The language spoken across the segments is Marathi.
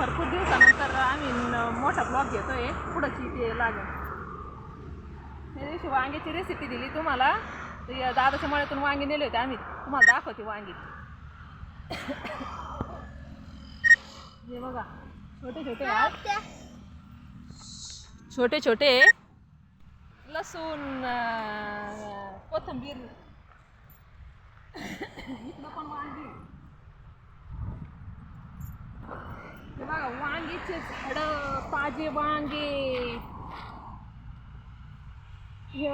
भरपूर दिवसानंतर आम्ही मोठा ब्लॉग आहे पुढंची ते लागेल. त्या दिवशी वांग्याची रेसिपी दिली तुम्हाला. या दादाच्या मळ्यातून वांगे नेले होते आम्ही. तुम्हाला दाखवते वांगी. हे बघा. छोटे छोटे आहेत छोटे छोटे. लसूण कोथंबीर कोथिंबीर. इथलं पण वांगी हे बघा वांगीचे झाड ताजे वांगे. हे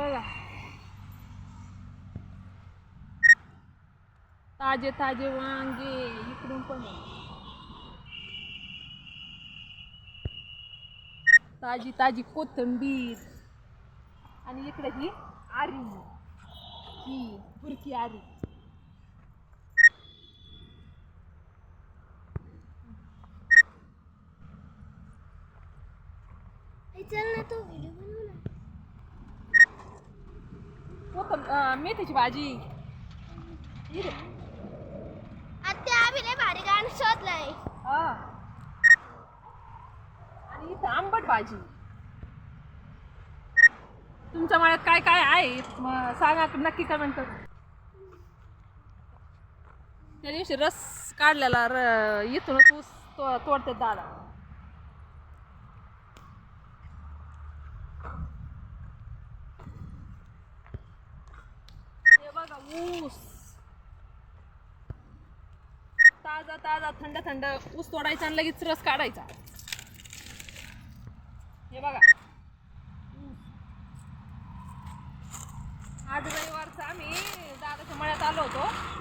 ताजे ताजे वांगे. इकडून पण ताजी ताजी कोथिंबीर. आणि इकडे ही आरी. ही बुरकी आरी. चल ना तू व्हिडिओ बनव ना कोथं अं, मेथीची भाजी. आत्या आम्ही लय भारी गाणं शोधलंय. हा. आणि इथं आंबट भाजी. तुमच्या मळ्यात काय काय आहे? सांगा नक्की कमेंट करून त्या दिवशी रस काढलेला र इथूनच ऊस तो तोडते दादा हे बघा ऊस. ताजा ताजा थंड थंड. ऊस तोडायचा आणि लगेच रस काढायचा. हे बघा. आज रविवारचा आम्ही दादाच्या मळ्यात आलो होतो.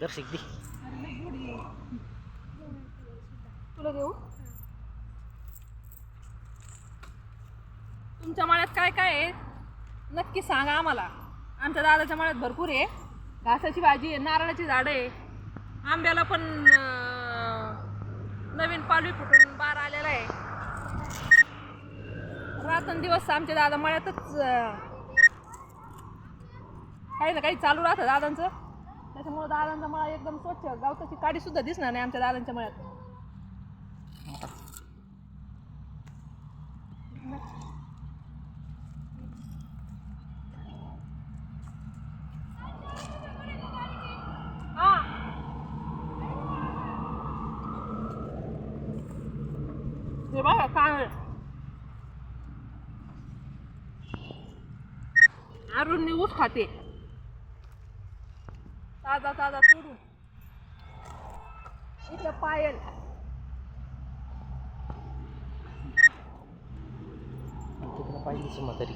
दर्शक दी. तुला देऊ तुमच्या मळ्यात काय काय आहे? नक्की सांगा आम्हाला. आमच्या दादाच्या मळ्यात भरपूर आहे. घासाची भाजी आहे नारळाची झाडं आहे. आंब्याला पण नवीन पालवी फुटून बार आलेला आहे. रातन दिवस आमच्या दादा मळ्यातच काही ना काही चालू राहतं दादांचं. त्याच्यामुळं दारांचा मळा एकदम स्वच्छ. गावताची काडी सुद्धा दिसणार नाही आमच्या दारांच्या मळ्यात. हा. हे बघा काय अरुण ऊस खाते. ताजा ताजा तोडून. इथं पायल. पाहिजे म्हातारी.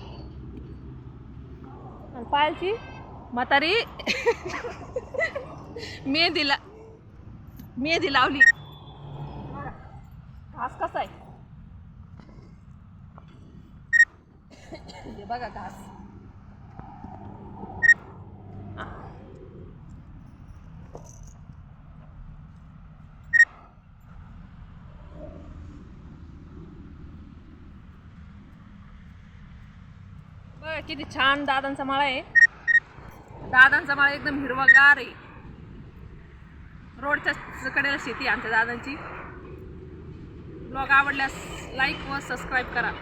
आणि पायलची म्हातारी. मेहंदीला मेहंदी लावली. घास कसा आहे? बघा घास. बघा किती छान दादांचा माळा आहे. दादांचा माळा एकदम हिरवागार आहे. रोडच्या कडेला शेती आहे आमच्या दादांची. ब्लॉग आवडल्यास लाईक व सबस्क्राईब करा.